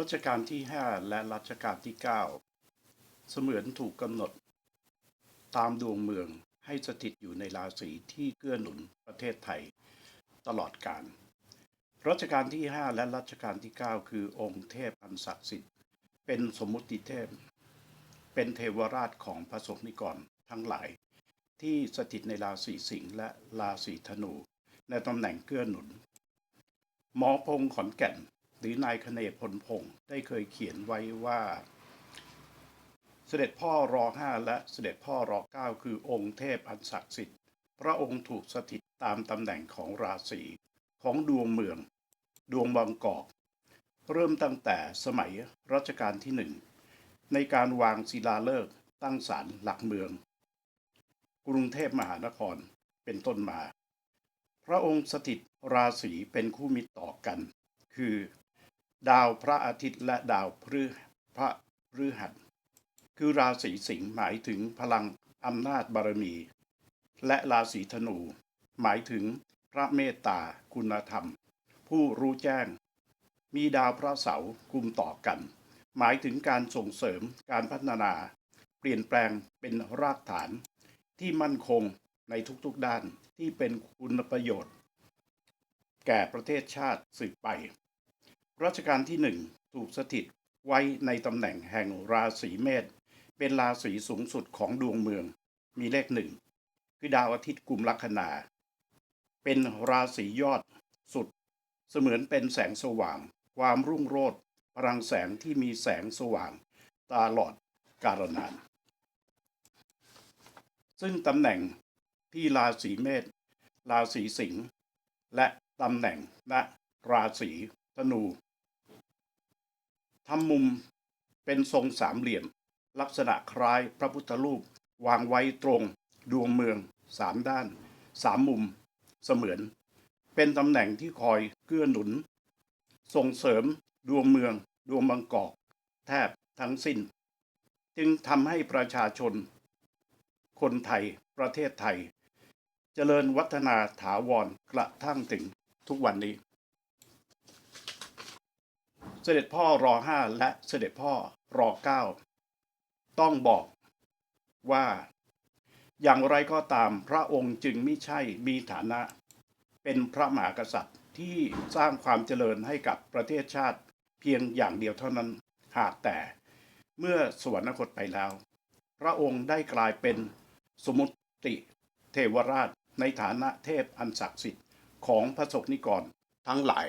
รัชกาลที่ 5 และรัชกาลที่ 9 เสมือนถูกกำหนด ตามดวงเมืองให้สถิตอยู่ในราศีที่เกื้อหนุนประเทศไทย ตลอดกาลรัชกาลที่ 5 และรัชกาลที่ 9 คือองค์เทพอันศักดิ์สิทธิ์ เป็นสมมุติเทพ เป็นเทวราชของพระสงฆ์นิกรทั้งหลาย ที่สถิตในราศีสิงห์และราศีธนู ในตำแหน่งเกื้อหนุน หมอพงขอนแก่น หรือนายคเนศพลพงษ์ได้เคยเขียนไว้ว่า เสด็จพ่อรอห้าและเสด็จพ่อรอเก้าคือองค์เทพอันศักดิ์สิทธิ์ พระองค์ถูกสถิตตามตำแหน่งของราศีของดวงเมือง ดวงบางกอก เริ่มตั้งแต่สมัยรัชกาลที่หนึ่งในการวางศิลาฤกษ์ตั้งศาลหลักเมือง กรุงเทพมหานครเป็นต้นมา พระองค์สถิตราศีเป็นคู่มิตรต่อกัน คือ ดาวพระอาทิตย์และดาวพฤพระพฤหัส คือราศีสิงห์หมายถึงพลังอำนาจบารมี และราศีธนู หมายถึงพระเมตตาคุณธรรม ผู้รู้แจ้ง มีดาวพระเสาร์คุมต่อกัน หมายถึงการส่งเสริมการพัฒนา เปลี่ยนแปลงเป็นรากฐาน ที่มั่นคงในทุกๆด้านที่เป็นคุณประโยชน์ แก่ประเทศชาติสืบไป รัชกาลที่หนึ่งถูกสถิตไว้ในตำแหน่งแห่งราศีเมษเป็นราศีสูงสุดของดวงเมือง มีเลขหนึ่งคือดาวอาทิตย์กลุ่มลัคนา เป็นราศียอดสุด เสมือนเป็นแสงสว่าง ความรุ่งโรจน์พลังแสงที่มีแสงสว่างตลอดกาลนาน ซึ่งตำแหน่งที่ราศีเมษราศีสิงห์และตำแหน่งณราศีธนู ทำมุมเป็นทรงสามเหลี่ยม ลักษณะคล้ายพระพุทธรูป วางไว้ตรง ดวงเมืองสามด้านสามมุม เสมือน เป็นตำแหน่งที่คอยเกื้อหนุน ส่งเสริมดวงเมือง ดวงบางกอก แทบทั้งสิ้น จึงทำให้ประชาชน คนไทยประเทศไทย เจริญวัฒนาถาวรกระทั่งถึงทุกวันนี้ เสด็จพ่อรอห้าและเสด็จพ่อรอเก้าต้องบอกว่า อย่างไรก็ตามพระองค์จึงไม่ใช่มีฐานะ เป็นพระมหากษัตริย์ที่สร้างความเจริญให้กับประเทศชาติเพียงอย่างเดียวเท่านั้นหากแต่เมื่อสวรรคตไปแล้ว พระองค์ได้กลายเป็นสมุติเทวราชในฐานะเทพอันศักดิ์สิทธิ์ของพระสกนิกรทั้งหลาย